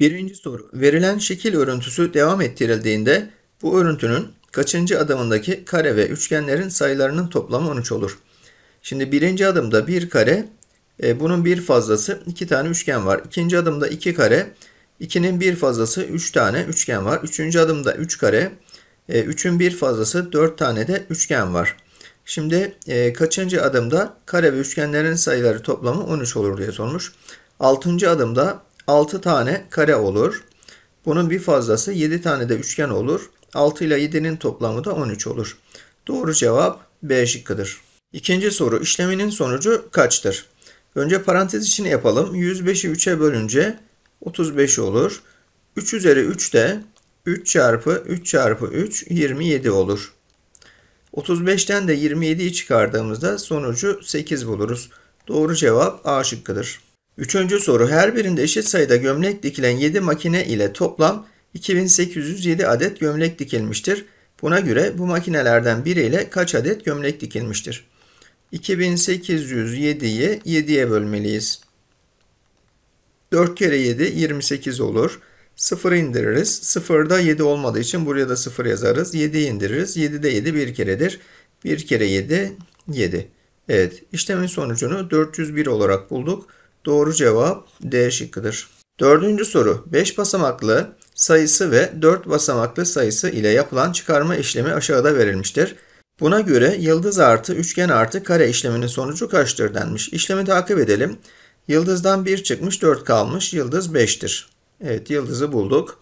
Birinci soru. Verilen şekil örüntüsü devam ettirildiğinde bu örüntünün kaçıncı adımındaki kare ve üçgenlerin sayılarının toplamı 13 olur. Şimdi birinci adımda bir kare, e, bunun bir fazlası iki tane üçgen var. İkinci adımda iki kare, ikinin bir fazlası üç tane üçgen var. Üçüncü adımda üç kare, e, üçün bir fazlası dört tane de üçgen var. Şimdi e, kaçıncı adımda kare ve üçgenlerin sayıları toplamı 13 olur diye sormuş. Altıncı adımda 6 tane kare olur. Bunun bir fazlası 7 tane de üçgen olur. 6 ile 7'nin toplamı da 13 olur. Doğru cevap B şıkkıdır. İkinci soru işleminin sonucu kaçtır? Önce parantez içini yapalım. 105'i 3'e bölünce 35 olur. 3 üzeri 3 de 3 çarpı 3 çarpı 3 27 olur. 35'ten de 27'yi çıkardığımızda sonucu 8 buluruz. Doğru cevap A şıkkıdır. Üçüncü soru. Her birinde eşit sayıda gömlek dikilen 7 makine ile toplam 2807 adet gömlek dikilmiştir. Buna göre bu makinelerden biriyle kaç adet gömlek dikilmiştir? 2807'yi 7'ye bölmeliyiz. 4 kere 7 28 olur. 0'ı indiririz. 0'da 7 olmadığı için buraya da 0 yazarız. 7'yi indiririz. 7'de 7 bir keredir. 1 kere 7 7. Evet işlemin sonucunu 401 olarak bulduk. Doğru cevap D şıkkıdır. Dördüncü soru. 5 basamaklı sayısı ve 4 basamaklı sayısı ile yapılan çıkarma işlemi aşağıda verilmiştir. Buna göre yıldız artı üçgen artı kare işleminin sonucu kaçtır denmiş. İşlemi takip edelim. Yıldızdan 1 çıkmış 4 kalmış. Yıldız 5'tir. Evet yıldızı bulduk.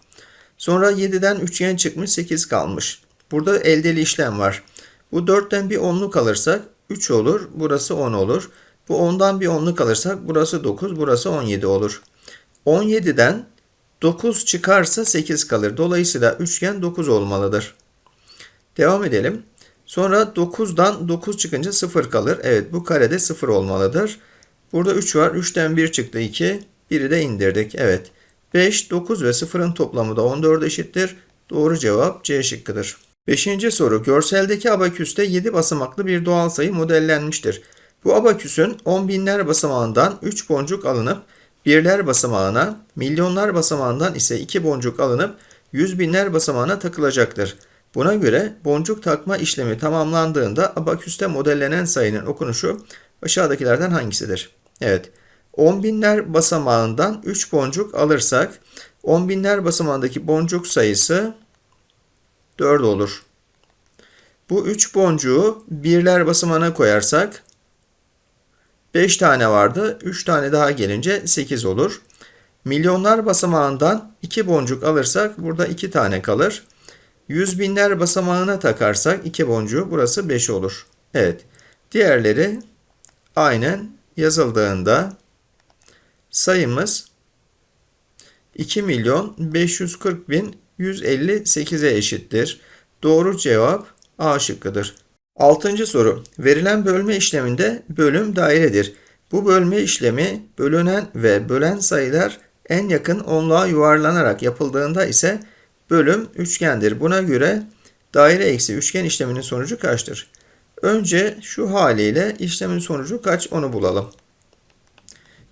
Sonra 7'den üçgen çıkmış 8 kalmış. Burada eldeli işlem var. Bu 4'ten bir onluk alırsak 3 olur. Burası 10 olur. Bu 10'dan bir onluk alırsak burası 9, burası 17 olur. 17'den 9 çıkarsa 8 kalır. Dolayısıyla üçgen 9 olmalıdır. Devam edelim. Sonra 9'dan 9 çıkınca 0 kalır. Evet bu karede 0 olmalıdır. Burada 3 var. 3'ten 1 çıktı 2. 1'i de indirdik. Evet. 5, 9 ve 0'ın toplamı da 14 eşittir. Doğru cevap C şıkkıdır. Beşinci soru. Görseldeki abaküste 7 basamaklı bir doğal sayı modellenmiştir. Bu abaküsün 10 binler basamağından 3 boncuk alınıp birler basamağına, milyonlar basamağından ise 2 boncuk alınıp 100 binler basamağına takılacaktır. Buna göre boncuk takma işlemi tamamlandığında abaküste modellenen sayının okunuşu aşağıdakilerden hangisidir? Evet. 10 binler basamağından 3 boncuk alırsak 10 binler basamağındaki boncuk sayısı 4 olur. Bu 3 boncuğu birler basamağına koyarsak 5 tane vardı. 3 tane daha gelince 8 olur. Milyonlar basamağından 2 boncuk alırsak burada 2 tane kalır. Yüz binler basamağına takarsak 2 boncuğu burası 5 olur. Evet. Diğerleri aynen yazıldığında sayımız 2 milyon 540 bin 158'e eşittir. Doğru cevap A şıkkıdır. Altıncı soru. Verilen bölme işleminde bölüm dairedir. Bu bölme işlemi bölünen ve bölen sayılar en yakın onluğa yuvarlanarak yapıldığında ise bölüm üçgendir. Buna göre daire eksi üçgen işleminin sonucu kaçtır? Önce şu haliyle işlemin sonucu kaç onu bulalım.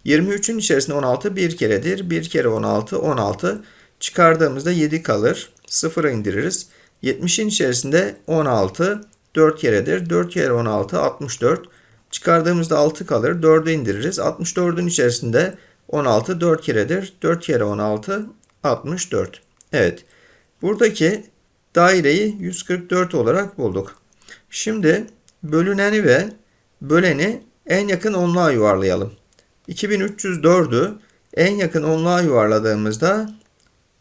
23'ün içerisinde 16 bir keredir. 1 kere 16 16. Çıkardığımızda 7 kalır. 0'a indiririz. 70'in içerisinde 16 4 keredir. 4 kere 16 64. Çıkardığımızda 6 kalır. 4'e indiririz. 64'ün içerisinde 16 4 keredir. 4 kere 16 64. Evet. Buradaki daireyi 144 olarak bulduk. Şimdi bölüneni ve böleni en yakın onluğa yuvarlayalım. 2304'ü en yakın onluğa yuvarladığımızda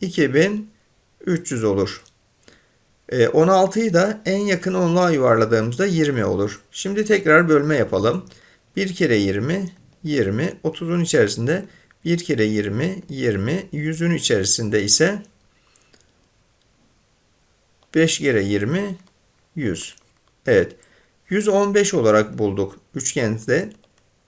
2300 olur. 16'yı e, da en yakın onluğa yuvarladığımızda 20 olur. Şimdi tekrar bölme yapalım. 1 kere 20, 20. 30'un içerisinde 1 kere 20, 20. 100'ün içerisinde ise 5 kere 20, 100. Evet. 115 olarak bulduk üçgende.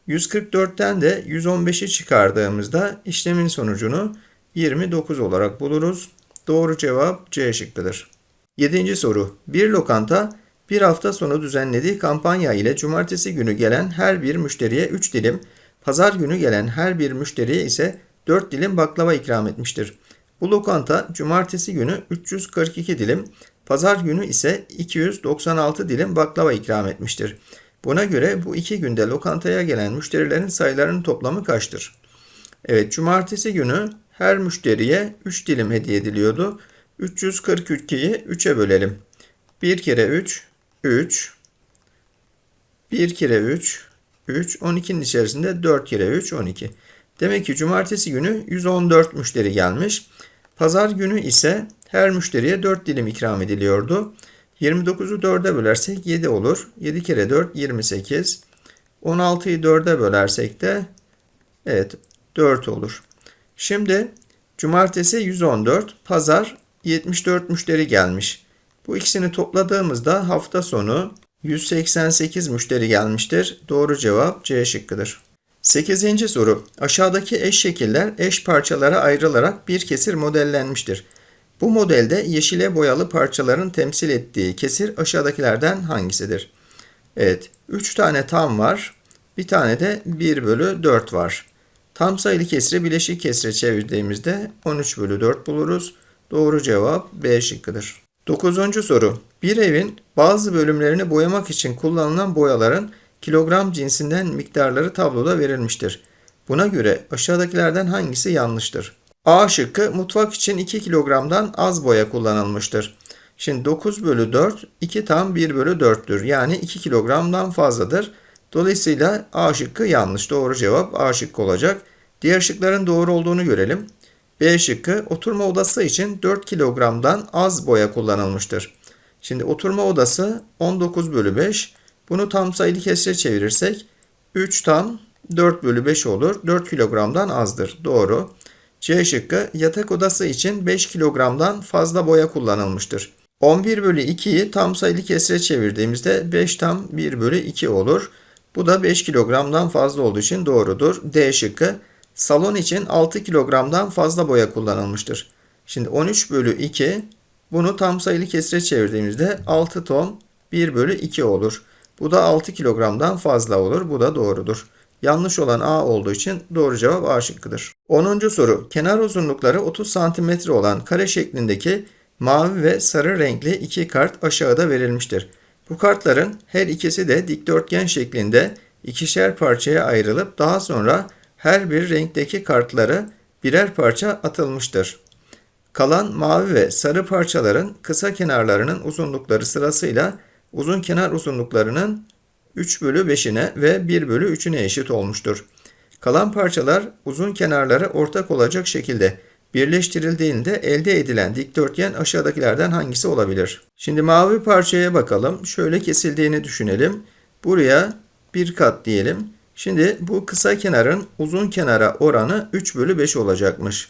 144'ten de 115'i çıkardığımızda işlemin sonucunu 29 olarak buluruz. Doğru cevap C şıkkıdır. 7. soru. Bir lokanta bir hafta sonu düzenlediği kampanya ile cumartesi günü gelen her bir müşteriye 3 dilim, pazar günü gelen her bir müşteriye ise 4 dilim baklava ikram etmiştir. Bu lokanta cumartesi günü 342 dilim, pazar günü ise 296 dilim baklava ikram etmiştir. Buna göre bu iki günde lokantaya gelen müşterilerin sayılarının toplamı kaçtır? Evet, cumartesi günü her müşteriye 3 dilim hediye ediliyordu. 342'yi 3'e bölelim. 1 kere 3, 3. 1 kere 3, 3. 12'nin içerisinde 4 kere 3, 12. Demek ki cumartesi günü 114 müşteri gelmiş. Pazar günü ise her müşteriye 4 dilim ikram ediliyordu. 29'u 4'e bölersek 7 olur. 7 kere 4 28. 16'yı 4'e bölersek de evet 4 olur. Şimdi cumartesi 114, pazar 74 müşteri gelmiş. Bu ikisini topladığımızda hafta sonu 188 müşteri gelmiştir. Doğru cevap C şıkkıdır. 8. soru. Aşağıdaki eş şekiller eş parçalara ayrılarak bir kesir modellenmiştir. Bu modelde yeşile boyalı parçaların temsil ettiği kesir aşağıdakilerden hangisidir? Evet, 3 tane tam var. Bir tane de 1 bölü 4 var. Tam sayılı kesri bileşik kesre çevirdiğimizde 13 bölü 4 buluruz. Doğru cevap B şıkkıdır. 9. soru. Bir evin bazı bölümlerini boyamak için kullanılan boyaların kilogram cinsinden miktarları tabloda verilmiştir. Buna göre aşağıdakilerden hangisi yanlıştır? A şıkkı mutfak için 2 kilogramdan az boya kullanılmıştır. Şimdi 9 bölü 4 2 tam 1 bölü 4'tür. Yani 2 kilogramdan fazladır. Dolayısıyla A şıkkı yanlış. Doğru cevap A şıkkı olacak. Diğer şıkların doğru olduğunu görelim. B şıkkı oturma odası için 4 kilogramdan az boya kullanılmıştır. Şimdi oturma odası 19 bölü 5. Bunu tam sayılı kesre çevirirsek 3 tam 4 bölü 5 olur. 4 kilogramdan azdır. Doğru. C şıkkı yatak odası için 5 kilogramdan fazla boya kullanılmıştır. 11 bölü 2'yi tam sayılı kesre çevirdiğimizde 5 tam 1 bölü 2 olur. Bu da 5 kilogramdan fazla olduğu için doğrudur. D şıkkı salon için 6 kilogramdan fazla boya kullanılmıştır. Şimdi 13 bölü 2 bunu tam sayılı kesre çevirdiğimizde 6 ton 1 bölü 2 olur. Bu da 6 kilogramdan fazla olur. Bu da doğrudur. Yanlış olan A olduğu için doğru cevap A şıkkıdır. 10. soru. Kenar uzunlukları 30 cm olan kare şeklindeki mavi ve sarı renkli iki kart aşağıda verilmiştir. Bu kartların her ikisi de dikdörtgen şeklinde ikişer parçaya ayrılıp daha sonra her bir renkteki kartları birer parça atılmıştır. Kalan mavi ve sarı parçaların kısa kenarlarının uzunlukları sırasıyla uzun kenar uzunluklarının 3 bölü 5'ine ve 1 bölü 3'üne eşit olmuştur. Kalan parçalar uzun kenarları ortak olacak şekilde birleştirildiğinde elde edilen dikdörtgen aşağıdakilerden hangisi olabilir? Şimdi mavi parçaya bakalım. Şöyle kesildiğini düşünelim. Buraya bir kat diyelim. Şimdi bu kısa kenarın uzun kenara oranı 3 bölü 5 olacakmış.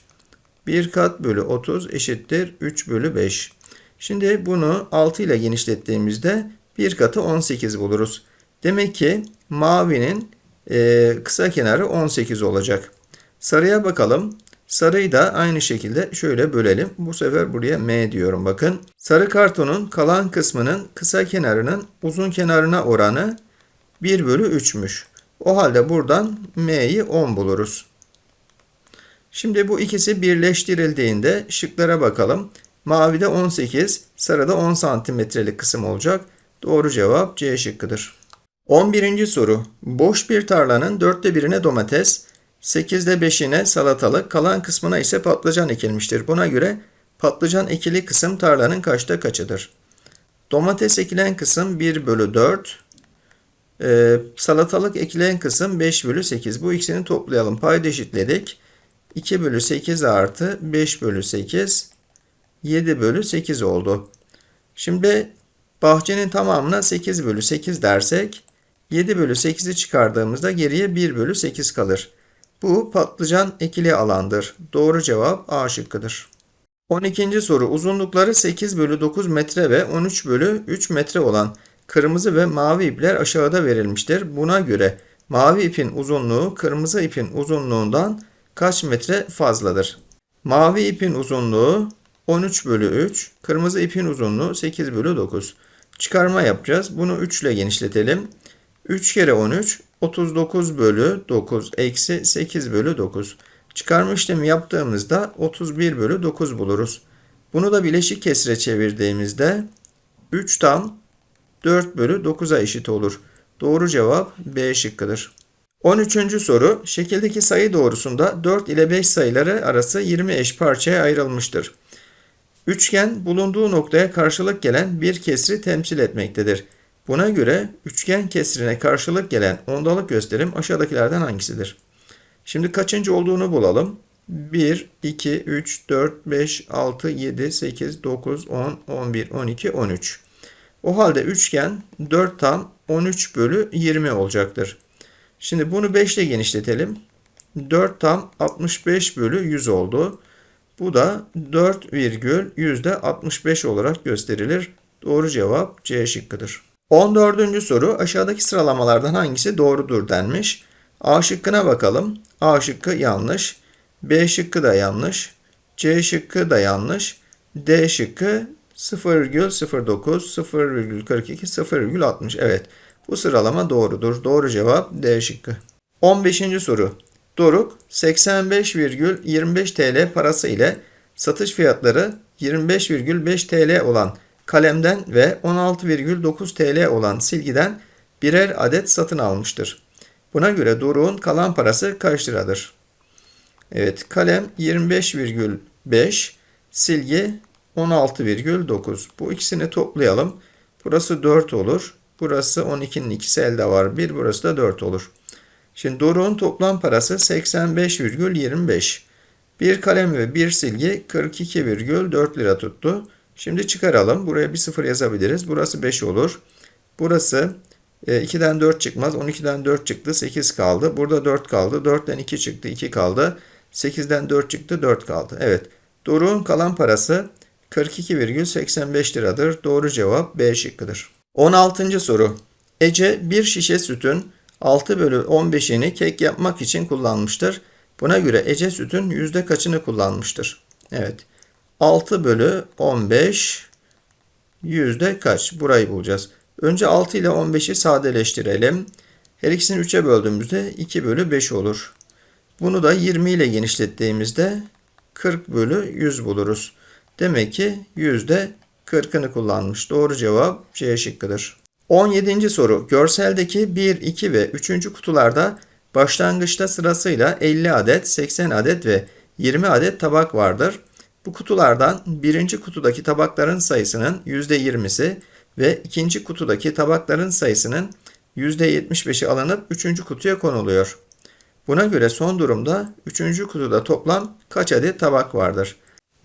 1 kat bölü 30 eşittir 3 bölü 5. Şimdi bunu 6 ile genişlettiğimizde bir katı 18 buluruz. Demek ki mavinin e, kısa kenarı 18 olacak. Sarıya bakalım. Sarıyı da aynı şekilde şöyle bölelim. Bu sefer buraya M diyorum bakın. Sarı kartonun kalan kısmının kısa kenarının uzun kenarına oranı 1 bölü 3'müş. O halde buradan M'yi 10 buluruz. Şimdi bu ikisi birleştirildiğinde şıklara bakalım. Mavide 18, sarıda 10 santimetrelik kısım olacak. Doğru cevap C şıkkıdır. 11. soru. Boş bir tarlanın dörtte birine domates, 8'de 5'ine salatalık, kalan kısmına ise patlıcan ekilmiştir. Buna göre patlıcan ekili kısım tarlanın kaçta kaçıdır? Domates ekilen kısım 1 bölü 4, ee, salatalık ekilen kısım 5 bölü 8. Bu ikisini toplayalım. Payda eşitledik. 2 bölü 8 artı 5 bölü 8 7 bölü 8 oldu. Şimdi bahçenin tamamına 8 bölü 8 dersek 7 bölü 8'i çıkardığımızda geriye 1 bölü 8 kalır. Bu patlıcan ekili alandır. Doğru cevap A şıkkıdır. 12. soru uzunlukları 8 bölü 9 metre ve 13 bölü 3 metre olan kırmızı ve mavi ipler aşağıda verilmiştir. Buna göre mavi ipin uzunluğu kırmızı ipin uzunluğundan kaç metre fazladır? Mavi ipin uzunluğu 13 bölü 3, kırmızı ipin uzunluğu 8 bölü 9. Çıkarma yapacağız. Bunu 3 ile genişletelim. 3 kere 13, 39 bölü 9 eksi 8 bölü 9. Çıkarma işlemi yaptığımızda 31 bölü 9 buluruz. Bunu da bileşik kesire çevirdiğimizde 3 tam 4 bölü 9'a eşit olur. Doğru cevap B şıkkıdır. 13. soru. Şekildeki sayı doğrusunda 4 ile 5 sayıları arası 20 eş parçaya ayrılmıştır. Üçgen bulunduğu noktaya karşılık gelen bir kesri temsil etmektedir. Buna göre üçgen kesrine karşılık gelen ondalık gösterim aşağıdakilerden hangisidir? Şimdi kaçıncı olduğunu bulalım. 1, 2, 3, 4, 5, 6, 7, 8, 9, 10, 11, 12, 13. O halde üçgen 4 tam 13 bölü 20 olacaktır. Şimdi bunu 5 ile genişletelim. 4 tam 65 bölü 100 oldu. Bu da 4 virgül yüzde 65 olarak gösterilir. Doğru cevap C şıkkıdır. 14. soru aşağıdaki sıralamalardan hangisi doğrudur denmiş. A şıkkına bakalım. A şıkkı yanlış. B şıkkı da yanlış. C şıkkı da yanlış. D şıkkı 0,09, 0,42, 0,60. Evet. Bu sıralama doğrudur. Doğru cevap D şıkkı. 15. soru. Doruk 85,25 TL parası ile satış fiyatları 25,5 TL olan kalemden ve 16,9 TL olan silgiden birer adet satın almıştır. Buna göre Doruk'un kalan parası kaç liradır? Evet, kalem 25,5, silgi 16,9. Bu ikisini toplayalım. Burası 4 olur. Burası 12'nin ikisi elde var. 1, burası da 4 olur. Şimdi Doruk'un toplam parası 85,25. Bir kalem ve bir silgi 42,4 lira tuttu. Şimdi çıkaralım. Buraya bir sıfır yazabiliriz. Burası 5 olur. Burası 2'den e, 4 çıkmaz. 12'den 4 çıktı. 8 kaldı. Burada 4 kaldı. 4'ten 2 çıktı. 2 kaldı. 8'den 4 çıktı. 4 kaldı. Evet. Doruk'un kalan parası 42,85 liradır. Doğru cevap B şıkkıdır. 16. soru. Ece bir şişe sütün 6 bölü 15'ini kek yapmak için kullanmıştır. Buna göre Ece sütün yüzde kaçını kullanmıştır? Evet. 6 bölü 15 yüzde kaç? Burayı bulacağız. Önce 6 ile 15'i sadeleştirelim. Her ikisini 3'e böldüğümüzde 2 bölü 5 olur. Bunu da 20 ile genişlettiğimizde 40 bölü 100 buluruz. Demek ki yüzde 40'ını kullanmış. Doğru cevap C şıkkıdır. 17. soru. Görseldeki 1, 2 ve 3. kutularda başlangıçta sırasıyla 50 adet, 80 adet ve 20 adet tabak vardır. Bu kutulardan birinci kutudaki tabakların sayısının %20'si ve ikinci kutudaki tabakların sayısının %75'i alınıp üçüncü kutuya konuluyor. Buna göre son durumda üçüncü kutuda toplam kaç adet tabak vardır?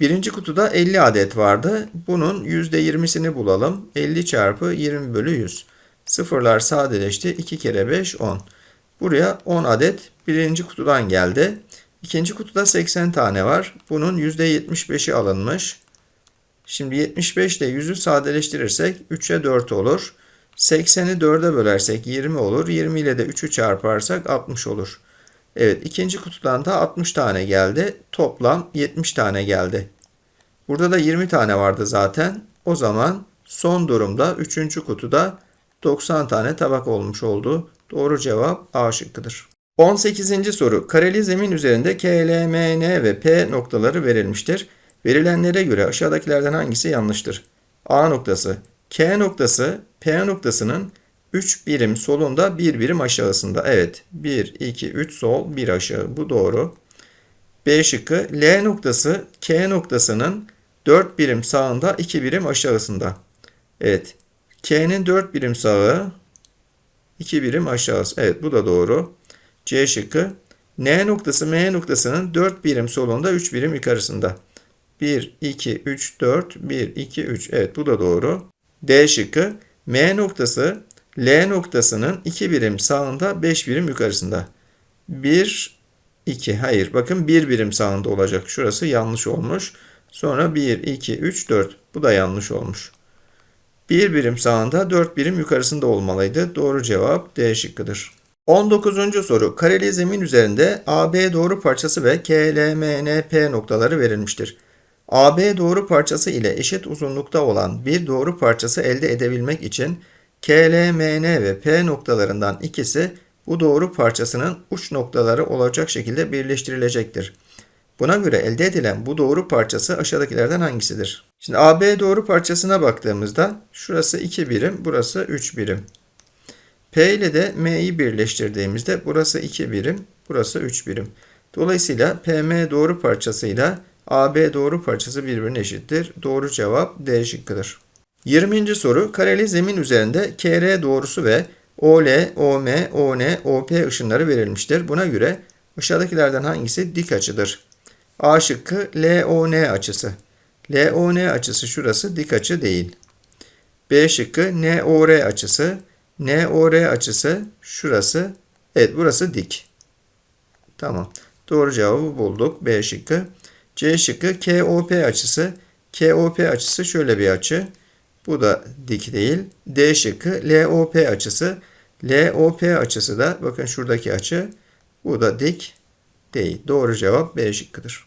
Birinci kutuda 50 adet vardı. Bunun %20'sini bulalım. 50 çarpı 20 bölü 100. Sıfırlar sadeleşti. 2 kere 5 10. Buraya 10 adet birinci kutudan geldi. İkinci kutuda 80 tane var. Bunun %75'i alınmış. Şimdi 75 ile 100'ü sadeleştirirsek 3'e 4 olur. 80'i 4'e bölersek 20 olur. 20 ile de 3'ü çarparsak 60 olur. Evet ikinci kutudan da 60 tane geldi. Toplam 70 tane geldi. Burada da 20 tane vardı zaten. O zaman son durumda 3. kutuda 90 tane tabak olmuş oldu. Doğru cevap A şıkkıdır. 18. soru. Kareli zemin üzerinde K, L, M, N ve P noktaları verilmiştir. Verilenlere göre aşağıdakilerden hangisi yanlıştır? A noktası. K noktası P noktasının 3 birim solunda 1 birim aşağısında. Evet 1, 2, 3 sol 1 aşağı bu doğru. B şıkkı L noktası K noktasının 4 birim sağında 2 birim aşağısında. Evet K'nin 4 birim sağı 2 birim aşağısı. Evet bu da doğru. C şıkkı N noktası M noktasının 4 birim solunda 3 birim yukarısında. 1, 2, 3, 4, 1, 2, 3. Evet bu da doğru. D şıkkı M noktası L noktasının 2 birim sağında 5 birim yukarısında. 1, 2. Hayır bakın 1 birim sağında olacak. Şurası yanlış olmuş. Sonra 1, 2, 3, 4. Bu da yanlış olmuş. 1 birim sağında 4 birim yukarısında olmalıydı. Doğru cevap D şıkkıdır. 19. soru. Kareli zemin üzerinde AB doğru parçası ve KLMNP noktaları verilmiştir. AB doğru parçası ile eşit uzunlukta olan bir doğru parçası elde edebilmek için KLMN ve P noktalarından ikisi bu doğru parçasının uç noktaları olacak şekilde birleştirilecektir. Buna göre elde edilen bu doğru parçası aşağıdakilerden hangisidir? Şimdi AB doğru parçasına baktığımızda şurası 2 birim, burası 3 birim. P ile de M'yi birleştirdiğimizde burası 2 birim, burası 3 birim. Dolayısıyla PM doğru parçasıyla AB doğru parçası birbirine eşittir. Doğru cevap D şıkkıdır. 20. soru kareli zemin üzerinde KR doğrusu ve OL, OM, ON, OP ışınları verilmiştir. Buna göre aşağıdakilerden hangisi dik açıdır? A şıkkı LON açısı. LON açısı şurası dik açı değil. B şıkkı NOR açısı. NOR açısı şurası. Evet burası dik. Tamam. Doğru cevabı bulduk. B şıkkı. C şıkkı KOP açısı. KOP açısı şöyle bir açı. Bu da dik değil. D şıkkı LOP açısı. LOP açısı da bakın şuradaki açı. Bu da dik değil. Doğru cevap B şıkkıdır.